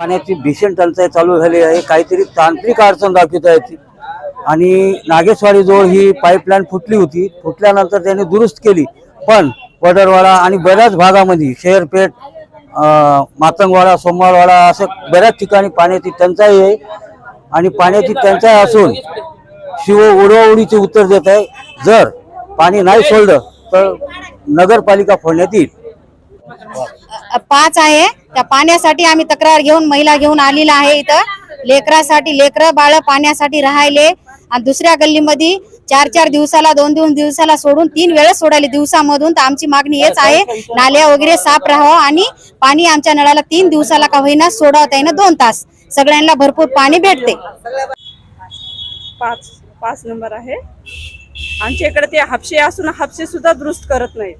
पाण्याची भीषण टंचाई चालू झाली आहे. काहीतरी तांत्रिक अडचण दाखवत आहे ती. आणि नागेशवाडीजवळ ही पाईपलाईन फुटली होती. फुटल्यानंतर त्यांनी दुरुस्त केली. पण वडरवाडा आणि बऱ्याच भागामध्ये शेरपेठ मातंगवाडा सोमवारवाडा असं बऱ्याच ठिकाणी पाण्याची टंचाई आहे. आणि पाण्याची टंचाई असून शिव उडवाउडीचे उत्तर देत आहे. जर पाणी नाही सोडलं तर नगरपालिका फोडण्यात येईल. पाच आहे. त्या पाण्यासाठी आम्ही तक्रार घेऊन महिला घेऊन आलेला आहे इथं. लेकरासाठी लेकर बाळ पाण्यासाठी राहिले. आणि दुसऱ्या गल्लीमध्ये चार चार दिवसाला दोन दोन दिवसाला सोडून तीन वेळेस सोडायले दिवसामधून तर आमची मागणी हेच आहे. नाल्या वगैरे साफ राहावं आणि पाणी आमच्या नळाला तीन दिवसाला का होईना सोडवता येईना दोन तास. सगळ्यांना भरपूर पाणी भेटते. पाच पाच नंबर आहे. आमच्या इकडे ते हापशे असून हापशे सुद्धा दुरुस्त करत नाही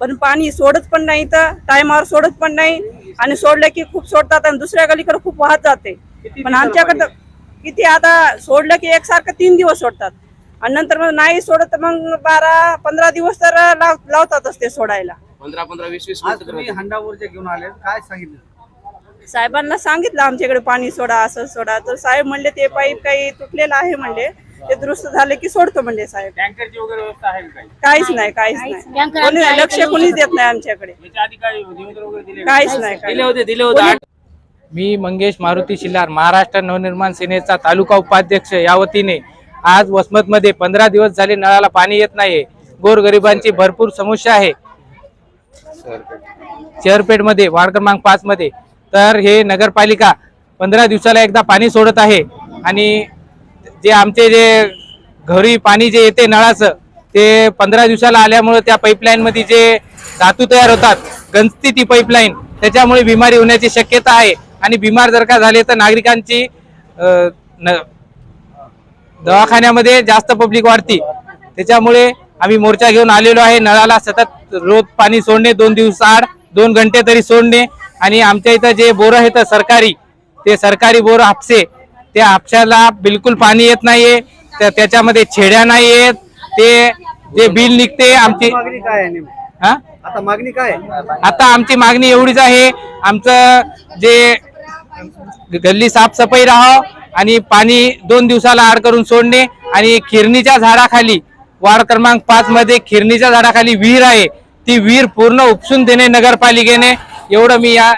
पण पाणी सोडत पण नाही तर टायमावर सोडत पण नाही. आणि सोडलं की खूप सोडतात आणि दुसऱ्या गलीकडे खूप वाहत जाते. पण आमच्याकडं किती आता सोडलं की एकसारखं तीन दिवस सोडतात. आणि नंतर मग नाही सोडत मग बारा पंधरा दिवस तर लाव लावतातच ते सोडायला. पंधरा पंधरा वीस वीस आज तुम्ही हंडावरचे घेऊन आले काय सांगितलं? साहेबांना सांगितलं आमच्याकडे पाणी सोडा असं सोडा. तर साहेब म्हणले ते पाईप काही तुटलेलं आहे म्हणले. ते दुरुस्त झाले की सोडतो म्हणले साहेब. टँकरची वगैरे व्यवस्था आहे का काही? काहीच नाही काहीच नाही. कोणी लक्ष कोणीच देत नाही. आमच्याकडे. याच्या आधी काही निवेदन वगैरे दिले काहीच नाही काही दिले होते दिले होते. मी मंगेश मारुती शिल्लार महाराष्ट्र नवनिर्माण सेनेचा तालुका उपाध्यक्ष या वतीने आज वसमतमध्ये पंधरा दिवस झाले नळाला पाणी येत नाही गोरगरिबांची भरपूर समस्या आहे. शहरपेठमध्ये वार्ड क्रमांक पाच मध्ये तर हे नगरपालिका पंधरा दिवसाला एकदा पाणी सोडत आहे. आणि जे आमचे जे घरी पाणी जे येते नळाचं ते पंधरा दिवसाला आल्यामुळे त्या पाईपलाईनमध्ये जे धातू तयार होतात गंजती ती पाईपलाईन त्याच्यामुळे बिमारी होण्याची शक्यता आहे. आणि बिमार जर का झाले तर नागरिकांची न- दवाखान्यामध्ये जास्त पब्लिक वाढती. त्याच्यामुळे आम्ही मोर्चा घेऊन आलेलो आहे. नळाला सतत रोज पाणी सोडणे दोन दिवस आड दोन घंटे तरी सोडणे. आणि आमच्या इथं जे बोरं आहेत सरकारी ते सरकारी बोरं हापसे त्या हापशाला बिलकुल पाणी येत नाहीये त्या- त्याच्यामध्ये छेड्या नाही येत ते जे बिल निघते आमची मागणी काय आहे नेमकी? हा? आता मागणी काय आहे? आता आमची मागणी एवढीच आहे आमचं जे गल्ली साफसफाई राहावं आणि पाणी दोन दिवसाला आड करून सोडणे आणि खिरणीच्या झाडाखाली वार्ड क्रमांक पाच मध्ये खिरणीच्या झाडाखाली विहीर आहे ती विहीर पूर्ण उपसून देणे नगरपालिकेने एवढं मी या